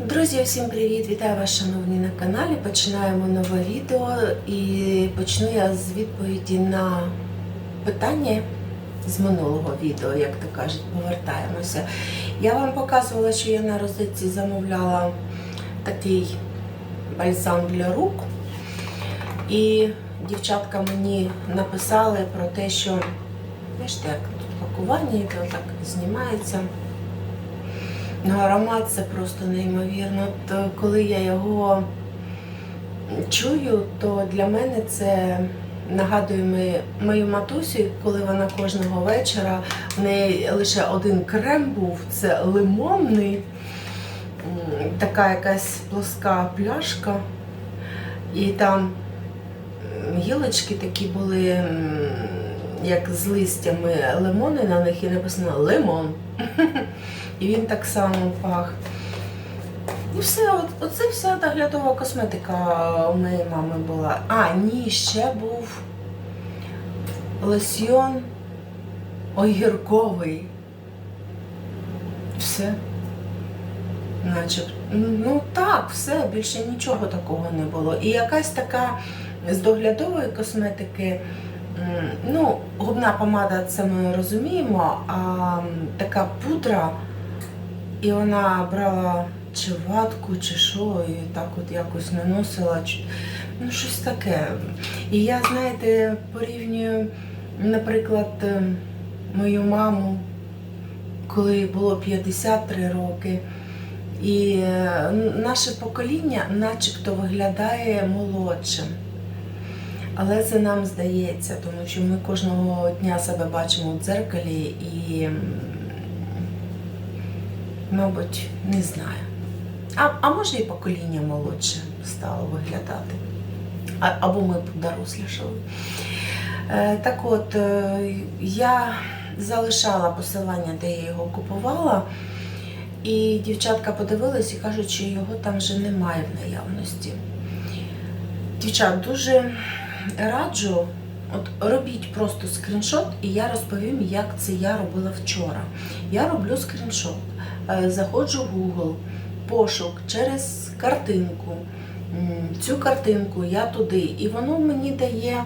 Друзі, всім привіт! Вітаю вас, шановні на каналі. Починаємо нове відео і почну я з відповіді на питання з минулого відео, як то кажуть, повертаємося. Я вам показувала, що я на розетці замовляла такий бальзам для рук. І дівчатка мені написали про те, що бачите, як тут пакування, яке отак знімається. Ну, аромат це просто неймовірно. То коли я його чую, то для мене це нагадує мою, матусю, коли вона кожного вечора в неї лише один крем був, це лимонний, така якась плоска пляшка, і там гілочки такі були, як з листями лимони на них, і написано лимон. І він так само пах. І все, от, оце вся доглядова косметика у моєї мами була. А, ні, ще був лосьйон огірковий. Все. Начеб. Ну так, все, більше нічого такого не було. І якась така з доглядової косметики. Ну, губна помада, це ми розуміємо, а така пудра, і вона брала чи ватку, чи що, і так от якось наносила. чи- Ну, щось таке. І я, знаєте, порівнюю, наприклад, е, мою маму, коли було 53 роки. І е, наше покоління начебто виглядає молодшим. Але це нам здається, тому що ми кожного дня себе бачимо в дзеркалі і, мабуть, не знаю. А, а може і покоління молодше стало виглядати. А, або ми дорослішали. Е, так от, е, я залишала посилання, де я його купувала. І дівчатка подивились і кажуть, що його там вже немає в наявності. Дівчат, дуже раджу, от робіть просто скріншот, і я розповім, як це я робила вчора. Я роблю скріншот, заходжу в Google, пошук через картинку. Цю картинку я туди, і воно мені дає,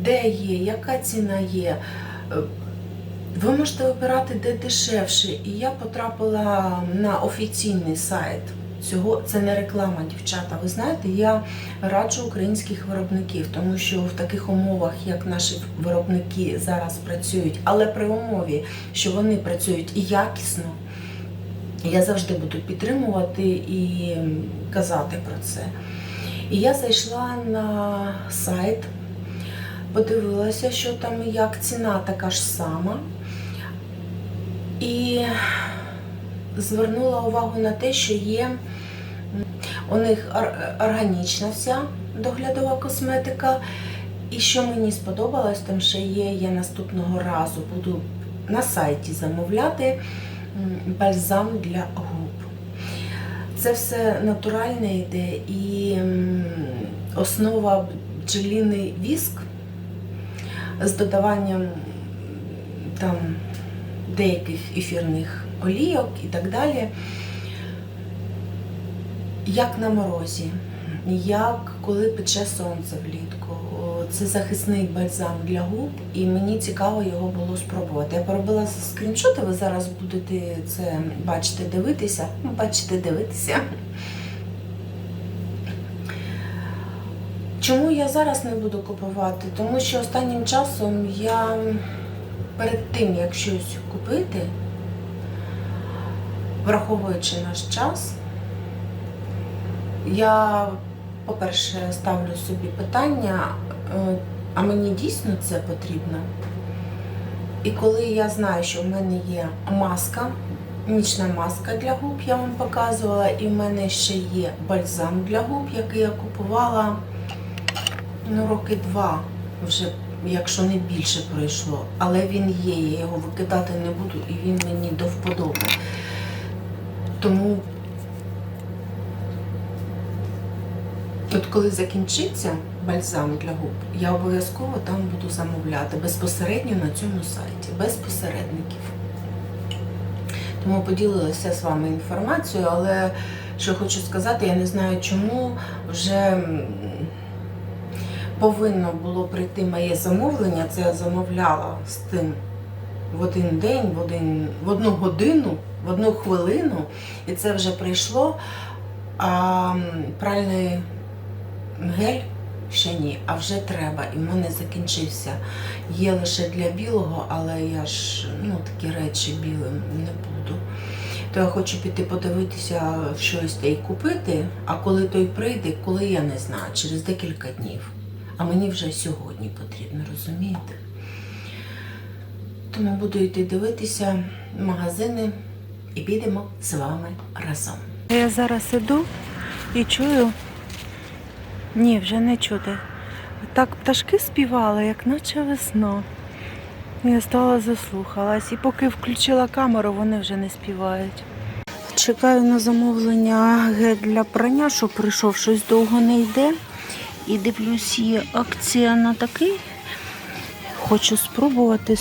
де є, яка ціна є. Е, ви можете вибирати де дешевше. І я потрапила на офіційний сайт. Цього це не реклама, дівчата. Ви знаєте, я раджу українських виробників, тому що в таких умовах, як наші виробники зараз працюють, але при умові, що вони працюють і якісно, я завжди буду підтримувати і казати про це. І я зайшла на сайт, подивилася, що там як ціна така ж сама. І звернула увагу на те, що є у них органічна вся доглядова косметика. І що мені сподобалось, там ще є, я наступного разу буду на сайті замовляти бальзам для губ. Це все натуральне йде і основа бджоліний віск з додаванням там деяких ефірних олійок і так далі. Як на морозі, як коли пече сонце влітку. Це захисний бальзам для губ, і мені цікаво його було спробувати. Я поробила скріншоти, ви зараз будете це бачити, дивитися. Ну, Бачите, дивитися. Чому я зараз не буду купувати? Тому що останнім часом я перед тим, як щось купити, враховуючи наш час, я, по-перше, ставлю собі питання, е, а мені дійсно це потрібно. І коли я знаю, що в мене є маска, нічна маска для губ, я вам показувала, і в мене ще є бальзам для губ, який я купувала ну, роки два вже, якщо не більше пройшло. Але він є, я його викидати не буду, і він мені до вподоби. Тому, от коли закінчиться бальзам для губ, я обов'язково там буду замовляти безпосередньо на цьому сайті, без посередників. Тому поділилася з вами інформацією, але що хочу сказати, я не знаю чому вже повинно було прийти моє замовлення. Це я замовляла з тим в один день, в, один, в одну годину, в одну хвилину, і це вже прийшло. А пральний гель ще ні, а вже треба. І в мене закінчився. Є лише для білого, але я ж ну, такі речі білим не буду. То я хочу піти подивитися щось та й купити, а коли той прийде, коли я не знаю, через декілька днів. А мені вже сьогодні потрібно, розумієте? Тому буду йти дивитися магазини і підемо з вами разом. Я зараз іду і чую. Ні, вже не чути. Так пташки співали, як наче весна. Я стала заслухалась. І поки включила камеру, вони вже не співають. Чекаю на замовлення гель для прання, що прийшов, щось довго не йде. І дивлюсь, є акція на такий. Хочу спробувати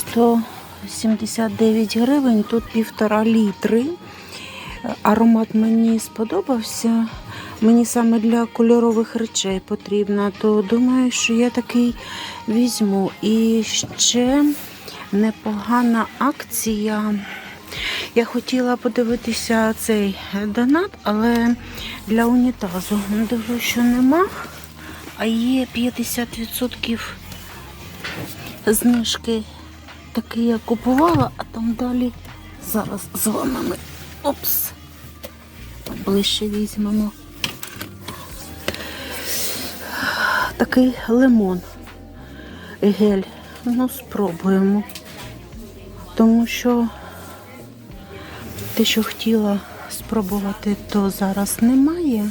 179 гривень, тут півтора літри. Аромат мені сподобався. Мені саме для кольорових речей потрібно, то думаю, що я такий візьму. І ще непогана акція. Я хотіла подивитися цей донат, але для унітазу дивлюсь, що нема. А є 50% знижки. Такий я купувала, а там далі зараз з вами ми опс. Ближче візьмемо. Такий лимон. Гель. Ну, спробуємо. Тому що те, що хотіла спробувати, то зараз немає.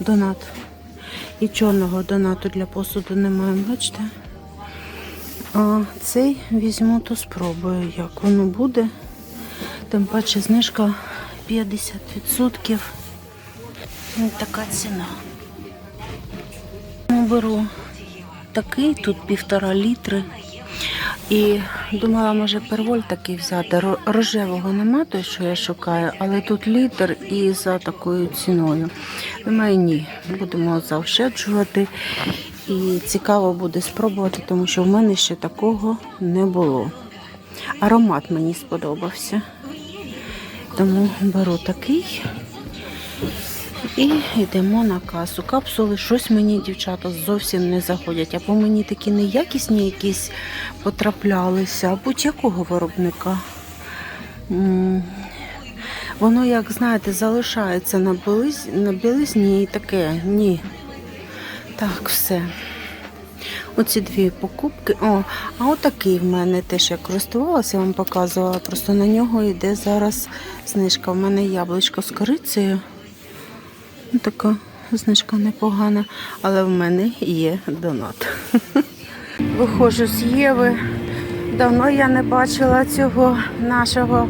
Донат. І чорного донату для посуду немає, бачите? А цей візьму, то спробую, як воно буде. Тим паче знижка 50%. Ось така ціна. Ну, Беру такий, тут півтора літри. І думала, може, перволь такий взяти. Рожевого нема, той, що я шукаю, але тут літр і за такою ціною. Думаю, ні, будемо заощаджувати. І цікаво буде спробувати, тому що в мене ще такого не було. Аромат мені сподобався. Тому беру такий і йдемо на касу. Капсули щось мені, дівчата, зовсім не заходять. Або мені такі неякісні якісь потраплялися, будь-якого виробника. Воно, як знаєте, залишається на білизні, і таке. Ні. Так, все. Оці дві покупки. О, а отакий в мене теж я користувалася, я вам показувала. Просто на нього йде зараз знижка. У мене яблучко з корицею. Ну, Така знижка непогана, але в мене є донат. Виходжу з Єви. Давно я не бачила цього нашого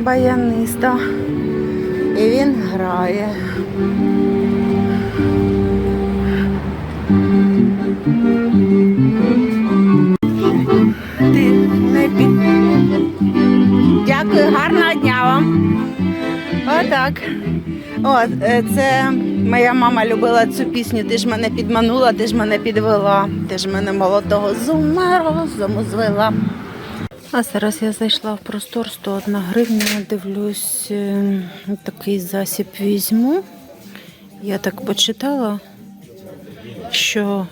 баяниста. І він грає. Дякую, гарного дня вам. Отак. От, е, це моя мама любила цю пісню. Ти ж мене підманула, ти ж мене підвела, ти ж мене молодого з ума розуму звела. А зараз я зайшла в простор 101 гривня, дивлюсь, е, такий засіб візьму. Я так почитала, що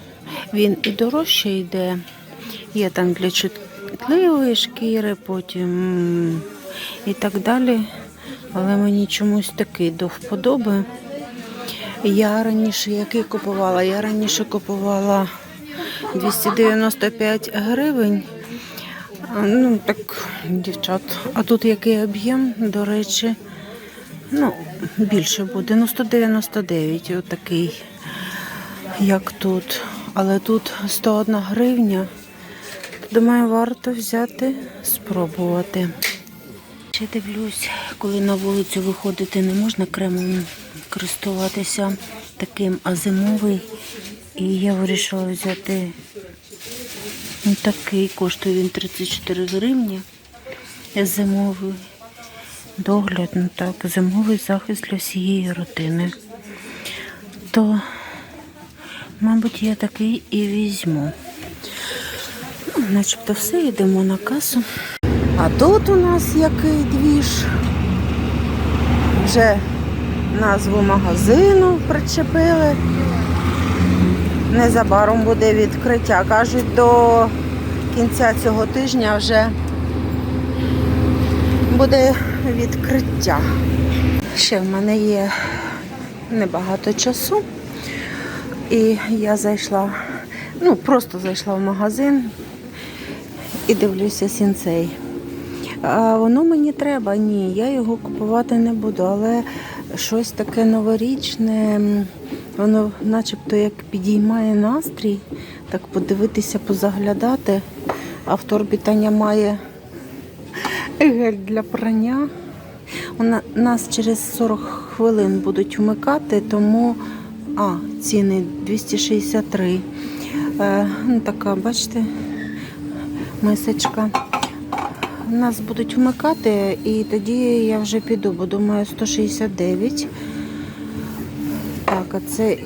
він і дорожче йде. Є там для чутливої шкіри, потім і так далі. Але мені чомусь такий до вподоби. Я раніше який купувала? Я раніше купувала 295 гривень. Ну, так, дівчат. А тут який об'єм, до речі, ну, більше буде. Ну, 199, отакий, як тут. Але тут 101 гривня. Думаю, варто взяти, спробувати. Ще дивлюсь, коли на вулицю виходити не можна кремом користуватися таким, а зимовий. І я вирішила взяти такий, коштує він 34 гривні. Зимовий. догляд, ну так, зимовий захист для всієї родини. То, мабуть, я такий і візьму. Ну, начебто все, йдемо на касу. А тут у нас який двіж. Вже назву магазину причепили. Незабаром буде відкриття. Кажуть, до кінця цього тижня вже буде відкриття. Ще в мене є небагато часу. І я зайшла, ну просто зайшла в магазин і дивлюся сінцей. А воно мені треба, ні, я його купувати не буду, але щось таке новорічне, воно начебто як підіймає настрій, так подивитися, позаглядати. Автор бітання має гель для прання. Вона, нас через 40 хвилин будуть вмикати, тому а, ціни 263. Е, ну, така, бачите, мисочка. Нас будуть вмикати, і тоді я вже піду, бо думаю 169. Так, а це.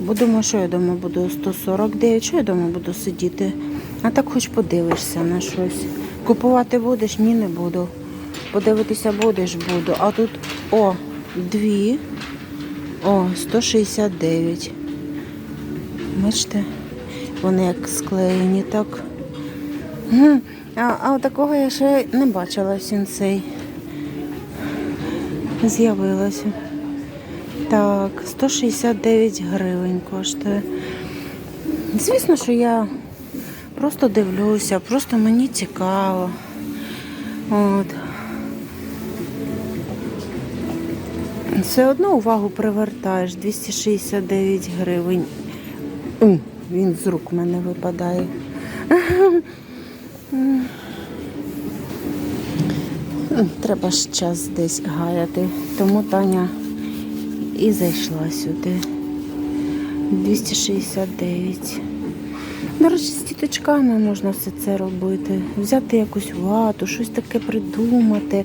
Бо думаю, що я дома буду 149, що я дома буду сидіти. А так хоч подивишся на щось. Купувати будеш? Ні, не буду. Подивитися будеш, буду. А тут о, дві. О, 169. Бачите? Вони як склеєні так. А, а такого я ще не бачила сінцей. З'явилося. Так, 169 гривень коштує. Звісно, що я просто дивлюся, просто мені цікаво. От. Все одно увагу привертаєш 269 гривень. Він з рук мене випадає. Треба ж час десь гаяти. Тому Таня і зайшла сюди. 269. До речі, з діточками можна все це робити. Взяти якусь вату, щось таке придумати.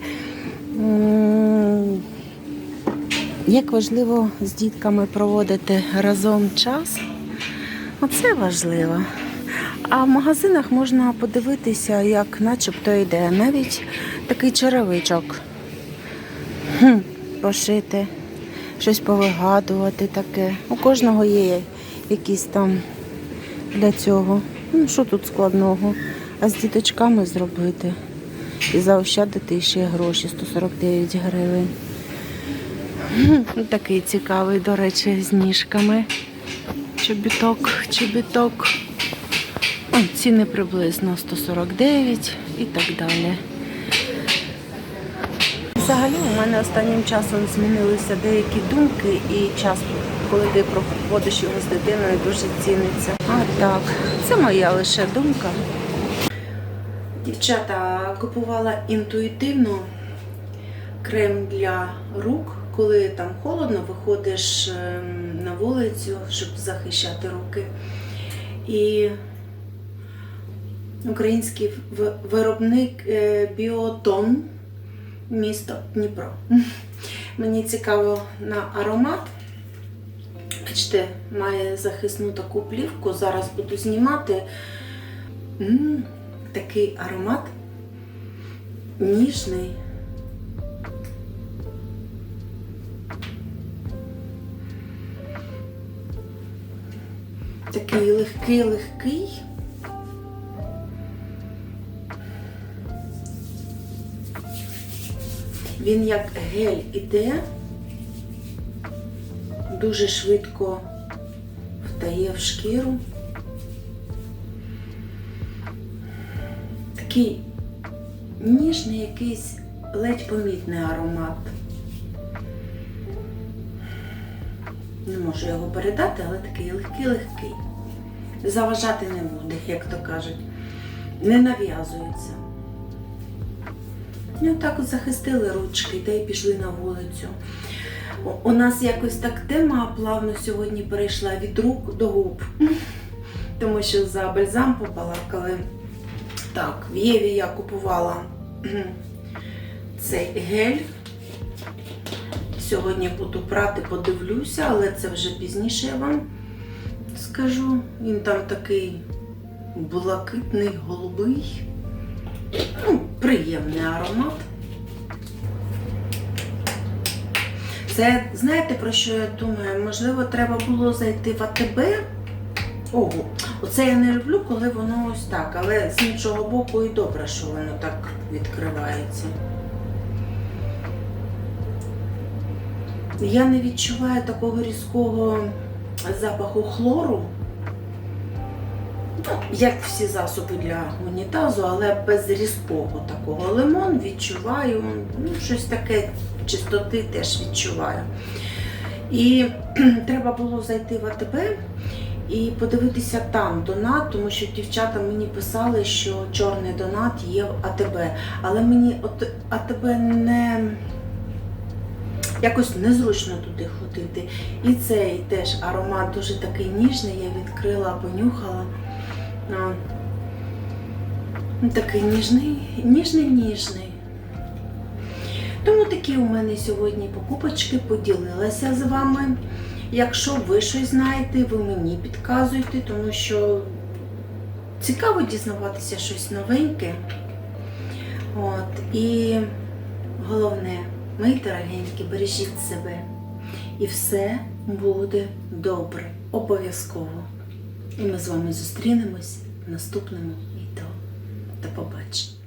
Як важливо з дітками проводити разом час, оце важливо. А в магазинах можна подивитися, як начебто йде. Навіть такий черевичок. Хм, пошити, щось повигадувати таке. У кожного є якісь там для цього. Ну, що тут складного? А з діточками зробити. І заощадити ще гроші 149 гривень. Хм, Такий цікавий, до речі, з ніжками. Чобіток, чобіток. О, ціни приблизно 149 і так далі. Взагалі у мене останнім часом змінилися деякі думки і час, коли ти проводиш його з дитиною, дуже ціниться. А так, це моя лише думка. Дівчата купувала інтуїтивно крем для рук, коли там холодно, виходиш ем, на вулицю, щоб захищати руки. І український виробник е, Біотон, місто Дніпро. Мені цікаво на аромат. Бачите, має захисну таку плівку. Зараз буду знімати. М, такий аромат ніжний. Такий легкий, легкий. Він як гель іде, дуже швидко втає в шкіру. Такий ніжний якийсь ледь помітний аромат. Можу його передати, але такий легкий-легкий. Заважати не буде, як то кажуть. Не нав'язується. І отак от захистили ручки та й пішли на вулицю. У нас якось так тема плавно сьогодні перейшла від рук до губ. Тому що за бальзам побалакали. Так, в Єві я купувала цей гель сьогодні буду брати, подивлюся, але це вже пізніше я вам скажу. Він там такий блакитний, голубий. Ну, приємний аромат. Це знаєте про що я думаю? Можливо, треба було зайти в АТБ. Ого, оце я не люблю, коли воно ось так, але з іншого боку і добре, що воно так відкривається. Я не відчуваю такого різкого запаху хлору. Ну, як всі засоби для унітазу, але без різкого такого. Лимон відчуваю, ну, щось таке чистоти теж відчуваю. І треба було зайти в АТБ і подивитися там донат, тому що дівчата мені писали, що чорний донат є в АТБ. Але мені от АТБ не якось незручно туди ходити. І цей теж аромат дуже такий ніжний, я відкрила, понюхала. Ну, Такий ніжний, ніжний, ніжний. Тому такі у мене сьогодні покупочки поділилася з вами. Якщо ви щось знаєте, ви мені підказуйте, тому що цікаво дізнаватися щось новеньке. От. І головне, мої дорогенькі, бережіть себе. І все буде добре. Обов'язково. І ми з вами зустрінемось в наступному відео. До побачення.